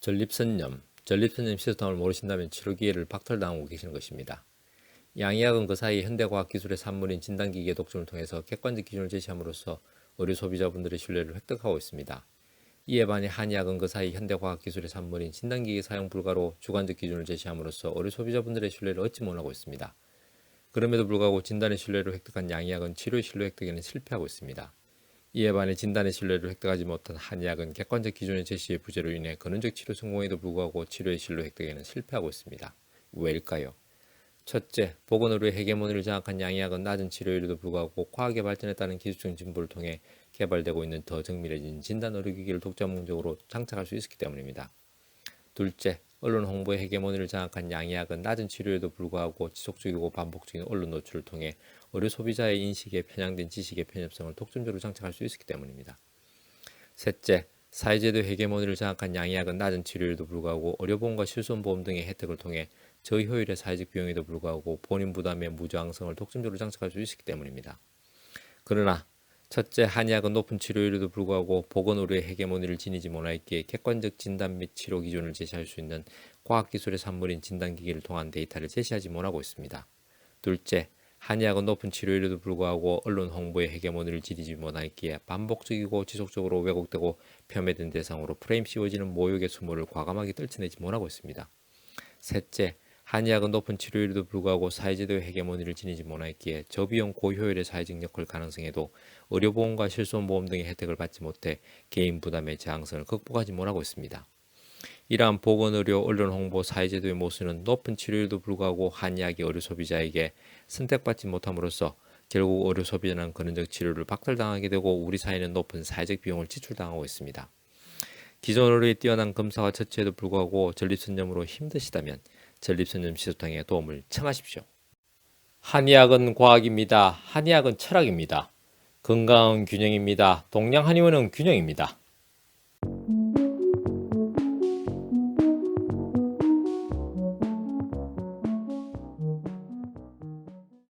전립선염, 전립선염 시스템을 모르신다면 치료 기회를 박탈당하고 계시는 것입니다. 양의학은 그 사이 현대과학 기술의 산물인 진단기기의 독점을 통해서 객관적 기준을 제시함으로써 의료 소비자분들의 신뢰를 획득하고 있습니다. 이에 반해 한의학은 그 사이 현대과학 기술의 산물인 진단기기 사용 불가로 주관적 기준을 제시함으로써 의료 소비자분들의 신뢰를 얻지 못하고 있습니다. 그럼에도 불구하고 진단의 신뢰를 획득한 양의학은 치료의 신뢰 획득에는 실패하고 있습니다. 이에 반해 진단의 신뢰를 획득하지 못한 한의학은 객관적 기준의 제시의 부재로 인해 근원적 치료 성공에도 불구하고 치료의 신뢰 획득에는 실패하고 있습니다. 왜일까요? 첫째, 보건의료의 헤게모니를 장악한 양의학은 낮은 치료율에도 불구하고 과학의 발전에 따른 기술적 진보를 통해 개발되고 있는 더 정밀해진 진단 의료기기를 독점 목적으로 장착할 수 있었기 때문입니다. 둘째, 언론 홍보의 헤게모니를 장악한 양의학은 낮은 치료에도 불구하고 지속적이고 반복적인 언론 노출을 통해 의료 소비자의 인식에 편향된 지식의 편협성을 독점적으로 장착할 수 있었기 때문입니다. 셋째, 사회제도 헤게모니를 장악한 양의학은 낮은 치료에도 불구하고 의료보험과 실손보험 등의 혜택을 통해 저효율의 사회적 비용에도 불구하고 본인 부담의 무저항성을 독점적으로 장착할 수 있었기 때문입니다. 그러나 첫째, 한의학은 높은 치료율에도 불구하고 보건 의료의 헤게모니를 지니지 못하였기에 객관적 진단 및 치료 기준을 제시할 수 있는 과학기술의 산물인 진단기기를 통한 데이터를 제시하지 못하고 있습니다. 둘째, 한의학은 높은 치료율에도 불구하고 언론 홍보의 헤게모니를 지니지 못하였기에 반복적이고 지속적으로 왜곡되고 폄훼된 대상으로 프레임 씌워지는 모욕의 수모를 과감하게 떨쳐내지 못하고 있습니다. 셋째, 한의학은 높은 치료율에도 불구하고 사회제도의 헤게모니를 지니지 못하였기에 저비용 고효율의 사회적 역할 가능성에도 의료보험과 실손보험 등의 혜택을 받지 못해 개인 부담의 저항성을 극복하지 못하고 있습니다. 이러한 보건의료, 언론 홍보, 사회제도의 모순은 높은 치료율에도 불구하고 한의학이 의료 소비자에게 선택받지 못함으로써 결국 의료 소비자는 근원적 치료를 박탈당하게 되고 우리 사회는 높은 사회적 비용을 지출당하고 있습니다. 기존 의료에 뛰어난 검사와 처치에도 불구하고 전립선염으로 힘드시다면 전립선염 시소탕에 도움을 청하십시오. 한의학은 과학입니다. 한의학은 철학입니다. 건강은 균형입니다. 동양 한의원은 균형입니다.